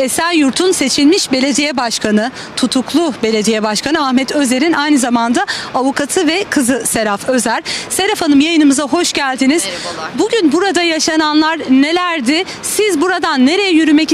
Esenyurt'un seçilmiş belediye başkanı, tutuklu belediye başkanı Ahmet Özer'in aynı zamanda avukatı ve kızı Seraf Özer. Seraf Hanım yayınımıza hoş geldiniz. Merhabalar. Bugün burada yaşananlar nelerdi? Siz buradan nereye yürümek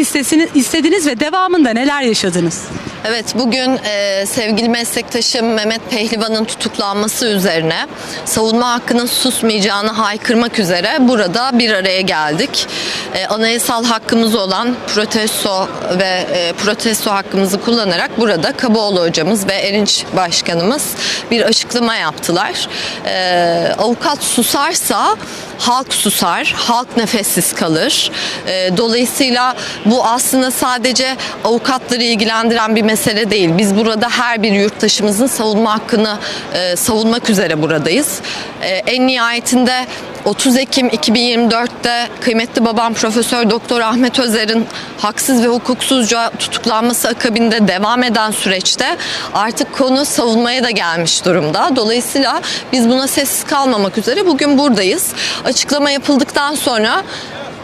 istediniz ve devamında neler yaşadınız? Evet bugün e, sevgili meslektaşım Mehmet Pehlivan'ın tutuklanması üzerine savunma hakkının susmayacağını haykırmak üzere burada bir araya geldik. E, anayasal hakkımız olan protesto ve e, protesto hakkımızı kullanarak burada Kaboğlu hocamız ve Erinç başkanımız bir açıklama yaptılar. E, avukat susarsa halk susar, halk nefessiz kalır. E, dolayısıyla bu aslında sadece avukatları ilgilendiren bir mesele değil. Biz burada her bir yurttaşımızın savunma hakkını e, savunmak üzere buradayız. E, en nihayetinde 30 Ekim 2024'te kıymetli babam Profesör Doktor Ahmet Özer'in haksız ve hukuksuzca tutuklanması akabinde devam eden süreçte artık konu savunmaya da gelmiş durumda. Dolayısıyla biz buna sessiz kalmamak üzere bugün buradayız. Açıklama yapıldıktan sonra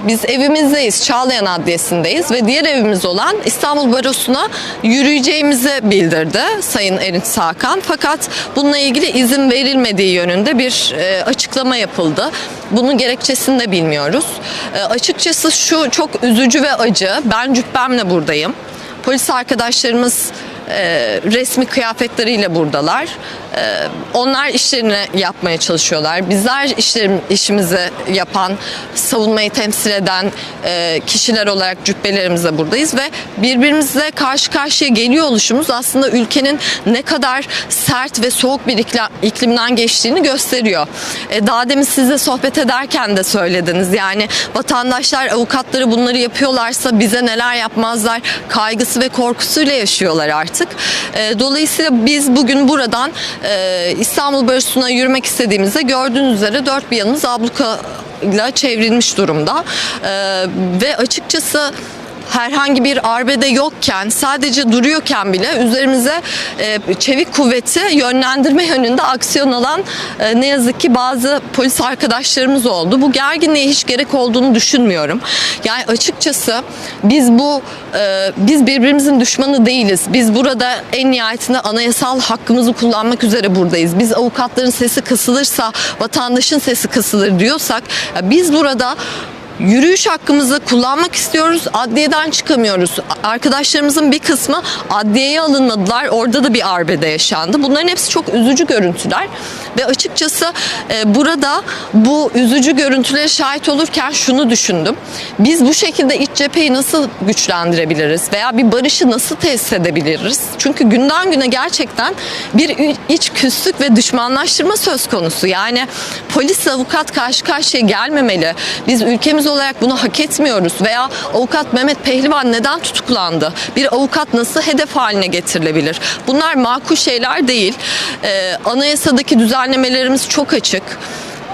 biz evimizdeyiz, Çağlayan Adliyesi'ndeyiz ve diğer evimiz olan İstanbul Barosu'na yürüyeceğimizi bildirdi Sayın Erinç Sakan. Fakat bununla ilgili izin verilmediği yönünde bir e, açıklama yapıldı. Bunun gerekçesini de bilmiyoruz. E, açıkçası şu çok üzücü ve acı. Ben cübbemle buradayım. Polis arkadaşlarımız e, resmi kıyafetleriyle buradalar. E, onlar işlerini yapmaya çalışıyorlar. Bizler işlerim, işimizi yapan, savunmayı temsil eden e, kişiler olarak cübbelerimizle buradayız ve birbirimizle karşı karşıya geliyor oluşumuz aslında ülkenin ne kadar sert ve soğuk bir iklimden geçtiğini gösteriyor. E, daha demin sizle sohbet ederken de söylediniz. Yani vatandaşlar avukatları bunları yapıyorlarsa bize neler yapmazlar kaygısı ve korkusuyla yaşıyorlar artık. E, dolayısıyla biz bugün buradan e, İstanbul Barosu'na yürümek istediğimizde gördüğünüz üzere dört bir yanımız abluka ile çevrilmiş durumda. E, ve açıkçası herhangi bir arbede yokken sadece duruyorken bile üzerimize e, çevik kuvveti yönlendirme yönünde aksiyon alan e, ne yazık ki bazı polis arkadaşlarımız oldu. Bu gerginliğe hiç gerek olduğunu düşünmüyorum. Yani açıkçası biz bu e, biz birbirimizin düşmanı değiliz. Biz burada en nihayetinde anayasal hakkımızı kullanmak üzere buradayız. Biz avukatların sesi kısılırsa vatandaşın sesi kısılır diyorsak biz burada Yürüyüş hakkımızı kullanmak istiyoruz. Adliyeden çıkamıyoruz. Arkadaşlarımızın bir kısmı adliyeye alınmadılar. Orada da bir arbede yaşandı. Bunların hepsi çok üzücü görüntüler. Ve açıkçası e, burada bu üzücü görüntülere şahit olurken şunu düşündüm. Biz bu şekilde iç cepheyi nasıl güçlendirebiliriz? Veya bir barışı nasıl tesis edebiliriz? Çünkü günden güne gerçekten bir iç küslük ve düşmanlaştırma söz konusu. Yani polis avukat karşı karşıya gelmemeli. Biz ülkemiz olarak bunu hak etmiyoruz veya avukat Mehmet Pehlivan neden tutuklandı? Bir avukat nasıl hedef haline getirilebilir? Bunlar makul şeyler değil. Ee, anayasadaki düzenlemelerimiz çok açık.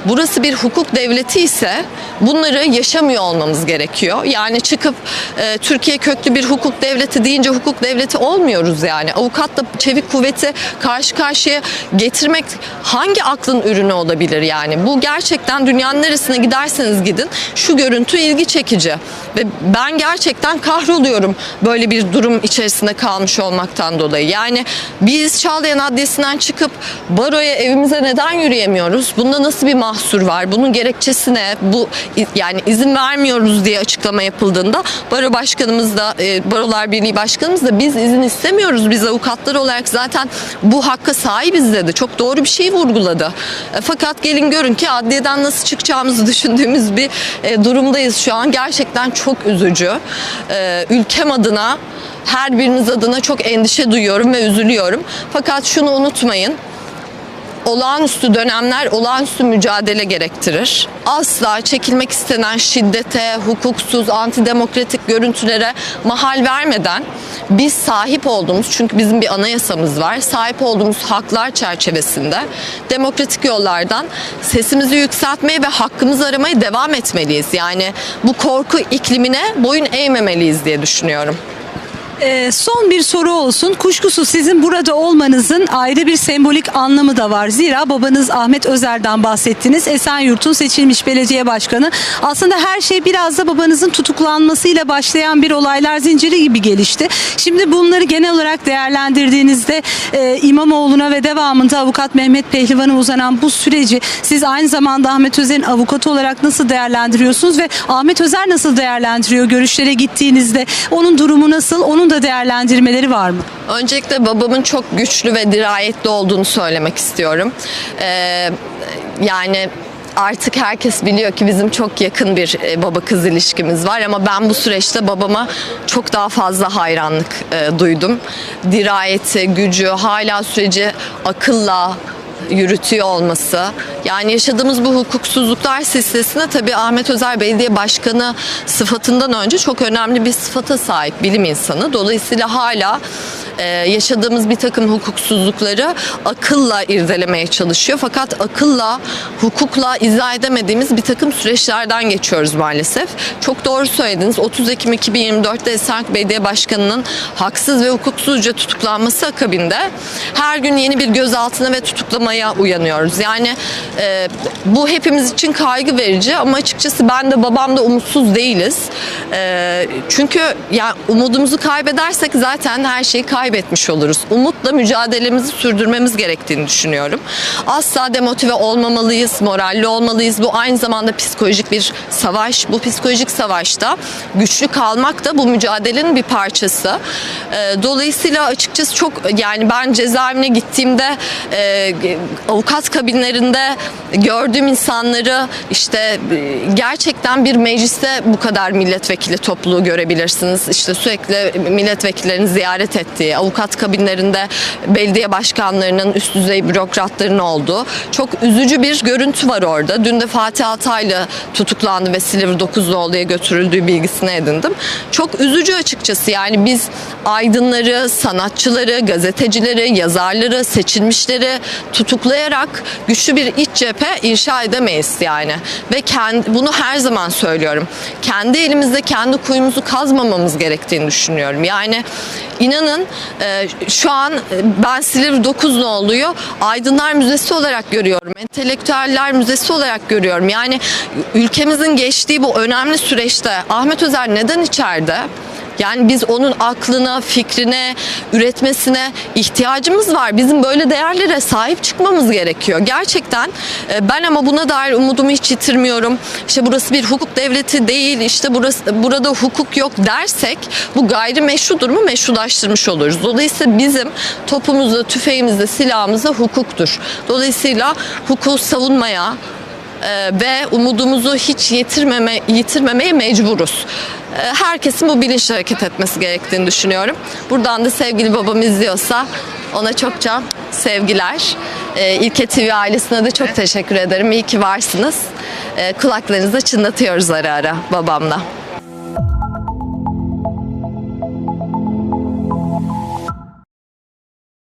Burası bir hukuk devleti ise bunları yaşamıyor olmamız gerekiyor. Yani çıkıp e, Türkiye köklü bir hukuk devleti deyince hukuk devleti olmuyoruz yani. Avukatla çevik kuvveti karşı karşıya getirmek hangi aklın ürünü olabilir yani? Bu gerçekten dünyanın neresine giderseniz gidin şu görüntü ilgi çekici. Ve ben gerçekten kahroluyorum böyle bir durum içerisinde kalmış olmaktan dolayı. Yani biz Çağlayan Adliyesi'nden çıkıp baroya evimize neden yürüyemiyoruz? Bunda nasıl bir mahsur var? Bunun gerekçesi ne? Bu yani izin vermiyoruz diye açıklama yapıldığında baro başkanımız da e, Barolar Birliği başkanımız da biz izin istemiyoruz. Biz avukatlar olarak zaten bu hakka sahibiz dedi. Çok doğru bir şey vurguladı. E, fakat gelin görün ki adliyeden nasıl çıkacağımızı düşündüğümüz bir e, durumdayız şu an. Gerçekten çok üzücü. E, ülkem adına her biriniz adına çok endişe duyuyorum ve üzülüyorum. Fakat şunu unutmayın olağanüstü dönemler olağanüstü mücadele gerektirir. Asla çekilmek istenen şiddete, hukuksuz, antidemokratik görüntülere mahal vermeden biz sahip olduğumuz çünkü bizim bir anayasamız var. Sahip olduğumuz haklar çerçevesinde demokratik yollardan sesimizi yükseltmeye ve hakkımızı aramaya devam etmeliyiz. Yani bu korku iklimine boyun eğmemeliyiz diye düşünüyorum. Ee, son bir soru olsun. Kuşkusuz sizin burada olmanızın ayrı bir sembolik anlamı da var. Zira babanız Ahmet Özer'den bahsettiniz. Esenyurt'un seçilmiş belediye başkanı. Aslında her şey biraz da babanızın tutuklanmasıyla başlayan bir olaylar zinciri gibi gelişti. Şimdi bunları genel olarak değerlendirdiğinizde e, İmamoğlu'na ve devamında avukat Mehmet Pehlivan'a uzanan bu süreci siz aynı zamanda Ahmet Özer'in avukatı olarak nasıl değerlendiriyorsunuz ve Ahmet Özer nasıl değerlendiriyor görüşlere gittiğinizde? Onun durumu nasıl? Onun da değerlendirmeleri var mı? Öncelikle babamın çok güçlü ve dirayetli olduğunu söylemek istiyorum. Ee, yani artık herkes biliyor ki bizim çok yakın bir e, baba kız ilişkimiz var ama ben bu süreçte babama çok daha fazla hayranlık e, duydum. Dirayeti, gücü, hala süreci akılla yürütüyor olması. Yani yaşadığımız bu hukuksuzluklar silsilesinde tabii Ahmet Özer Belediye Başkanı sıfatından önce çok önemli bir sıfata sahip bilim insanı. Dolayısıyla hala e, yaşadığımız bir takım hukuksuzlukları akılla irdelemeye çalışıyor. Fakat akılla, hukukla izah edemediğimiz bir takım süreçlerden geçiyoruz maalesef. Çok doğru söylediniz. 30 Ekim 2024'te Esenyurt Belediye Başkanı'nın haksız ve hukuksuzca tutuklanması akabinde her gün yeni bir gözaltına ve tutuklamaya uyanıyoruz. Yani e, bu hepimiz için kaygı verici ama açıkçası ben de babam da umutsuz değiliz. E, çünkü ya umudumuzu kaybedersek zaten her şeyi kaybetmiş oluruz. Umutla mücadelemizi sürdürmemiz gerektiğini düşünüyorum. Asla demotive olmamalıyız, moralli olmalıyız. Bu aynı zamanda psikolojik bir savaş. Bu psikolojik savaşta güçlü kalmak da bu mücadelenin bir parçası. E, dolayısıyla açıkçası çok yani ben cezaevine gittiğimde e, avukat kabinlerinde gördüğüm insanları işte e, gerçekten bir mecliste bu kadar milletvekili topluluğu görebilirsiniz. İşte sürekli milletvekillerini ziyaret ettiği, avukat kabinlerinde belediye başkanlarının, üst düzey bürokratların olduğu çok üzücü bir görüntü var orada. Dün de Fatih Altaylı tutuklandı ve Silivri 9 Nolu'ya götürüldüğü bilgisini edindim. Çok üzücü açıkçası yani biz aydınları, sanatçıları, gazetecileri, yazarları, seçilmişleri tutuklayarak güçlü bir iç cephe inşa edemeyiz yani. Ve kendi, bunu her zaman söylüyorum. Kendi elimizde kendi kuyumuzu kazmamamız gerektiğini düşünüyorum. Yani inanın e, şu an e, ben Silivri 9 ne oluyor? Aydınlar Müzesi olarak görüyorum. Entelektüeller Müzesi olarak görüyorum. Yani ülkemizin geçtiği bu önemli süreçte Ahmet Özer neden içeride? Yani biz onun aklına, fikrine, üretmesine ihtiyacımız var. Bizim böyle değerlere sahip çıkmamız gerekiyor. Gerçekten e, ben ama buna dair umudumu hiç yitirmiyorum. İşte burası bir hukuk devleti değil, işte burası burada hukuk yok dersek bu gayrimeşru durumu meşrulaştırmış oluruz. Dolayısıyla bizim topumuzda, tüfeğimizde, silahımızda hukuktur. Dolayısıyla hukuku savunmaya, e, ve umudumuzu hiç yitirmeme, yitirmemeye mecburuz. E, Herkesin bu bilinçle hareket etmesi gerektiğini düşünüyorum. Buradan da sevgili babam izliyorsa ona çokça sevgiler. E, İlke TV ailesine de çok teşekkür ederim. İyi ki varsınız. E, Kulaklarınızda çınlatıyoruz ara ara babamla.